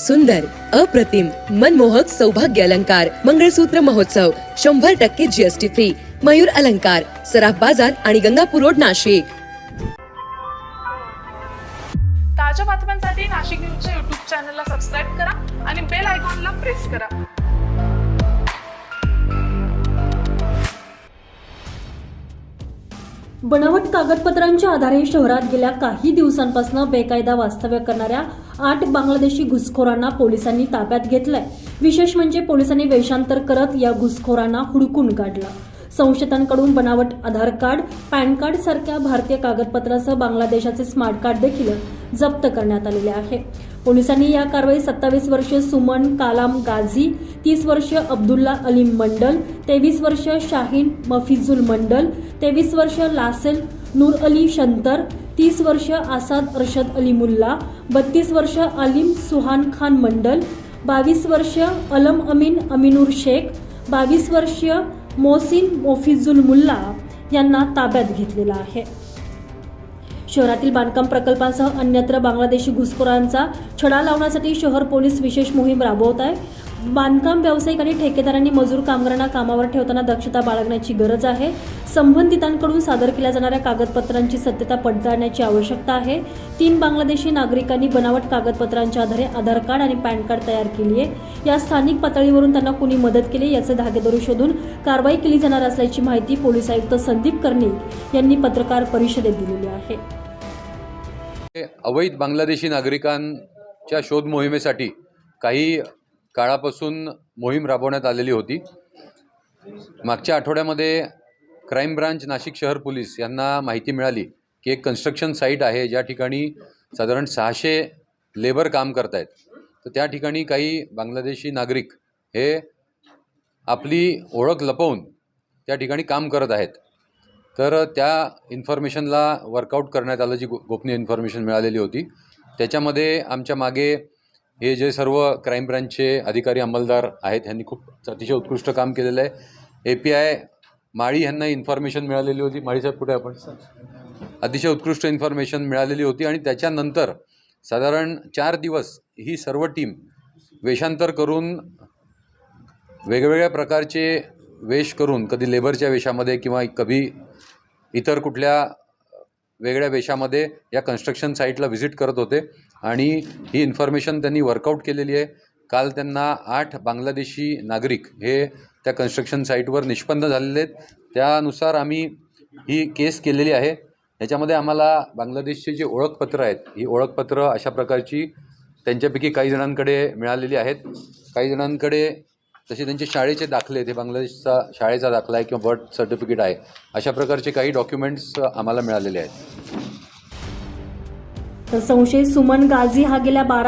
सुंदर अप्रतिम मनमोहक सौभाग्य अलंकार मंगळसूत्र महोत्सव शंभर टक्के जीएसटी फ्री मयूर अलंकार सराफ बाजार आणि गंगापूर रोड नाशिक. ताज्या बातम्यांसाठी नाशिक न्यूजच्या युट्यूब चॅनलला सबस्क्राईब करा आणि बेल आयकॉनला प्रेस करा. बनावट कागदपत्रांच्या आधारे शहरात गेल्या काही दिवसांपासून बेकायदा वास्तव्य करणाऱ्या आठ बांगलादेशी घुसखोरांना पोलिसांनी ताब्यात घेतलंय. विशेष म्हणजे पोलिसांनी वेषांतर करत या घुसखोरांना हुडकून काढलं. संशयितांकडून बनावट आधार कार्ड पॅन कार्ड सारख्या भारतीय कागदपत्रासह बांगलादेशाचे स्मार्ट कार्ड देखील जप्त करण्यात आलेले आहे. पोलिसांनी या कारवाईत सत्तावीस वर्षीय सुमन कालाम गाझी तीस वर्षीय अब्दुल्ला अलीम मंडल तेवीस वर्षीय शाहीन मफिजुल मंडल तेवीस वर्ष लासेल नूर अली शंतर तीस वर्ष आसाद अरशद अली मुल्ला बत्तीस वर्ष अलीम सुहान खान मंडल बावीस वर्ष अलम अमीन अमिनूर शेख बावीस वर्षीय मोसिन मोफिजुल मुल्ला यांना ताब्यात घेतलेला आहे. शहरातील बांधकाम प्रकल्पांसह अन्यत्र बांगलादेशी घुसखोरांचा छडा लावण्यासाठी शहर पोलीस विशेष मोहीम राबवत आहे. बांधकाम व्यावसायिक आणि ठेकेदारांनी मजूर कामगारांना कामावर ठेवताना दक्षता बाळगण्याची गरज आहे. संबंधितांकडून सादर केल्या जाणाऱ्या कागदपत्रांची सत्यता पडताळण्याची आवश्यकता आहे. तीन बांगलादेशी नागरिकांनी बनावट कागदपत्रांच्या आधारे आधार कार्ड आणि पॅन कार्ड तयार केली आहे. या स्थानिक पातळीवरून त्यांना कुणी मदत केली याचे धागेदोरे शोधून कारवाई केली जाणार असल्याची माहिती पोलीस आयुक्त संदीप कर्णिक यांनी पत्रकार परिषदेत दिलेली आहे. अवैध बांगलादेशी नागरिकांच्या शोध मोहिमेसाठी काही काळापासून मोहीम राबवण्यात आलेली होती. मागच्या आठवड्यामध्ये क्राईम ब्रांच नाशिक शहर पोलीस यांना माहिती मिळाली की एक कन्स्ट्रक्शन साईट आहे ज्या ठिकाणी साधारण सहाशे लेबर काम करत आहेत तर त्या ठिकाणी काही बांगलादेशी नागरिक हे आपली ओळख लपवून त्या ठिकाणी काम करत आहेत. तर त्या इन्फॉर्मेशनला वर्कआउट करण्यात आलं जी गो गोपनीय इन्फॉर्मेशन मिळालेली होती. त्याच्यामध्ये आमच्या मागे हे जे सर्व क्राईम ब्रँचचे अधिकारी अंमलदार आहेत ह्यांनी खूप अतिशय उत्कृष्ट काम केलेलं आहे. ए पी आय माळी ह्यांना इन्फॉर्मेशन मिळालेली होती. माळी साहेब कुठे आपण? अतिशय उत्कृष्ट इन्फॉर्मेशन मिळालेली होती आणि त्याच्यानंतर साधारण चार दिवस ही सर्व टीम वेषांतर करून वेगवेगळ्या प्रकारचे वेश करून कधी लेबरच्या वेशामध्ये किंवा कधी इतर कुठल्या वेगळ्या वेशामध्ये या कन्स्ट्रक्शन साईटला व्हिजिट करत होते. आणि ही इन्फॉर्मेशन त्यांनी वर्कआउट केलेली आहे. काल त्यांना आठ बांगलादेशी नागरिक हे त्या कन्स्ट्रक्शन साईटवर निष्पन्न झालेले आहेत. त्यानुसार आम्ही ही केस केलेली आहे. याच्यामध्ये आम्हाला बांगलादेशचे जे ओळखपत्र आहेत ही ओळखपत्र अशा प्रकारची त्यांच्यापैकी काही जणांकडे मिळालेली आहेत. काही जणांकडे तसे त्यांचे शाळेचे दाखले ते बांगलादेशचा शाळेचा दाखला आहे किंवा बर्थ सर्टिफिकेट आहे अशा प्रकारचे काही डॉक्युमेंट्स आम्हाला मिळालेले आहेत. तर संशयित सुमन गाझी हा गेल्या बारा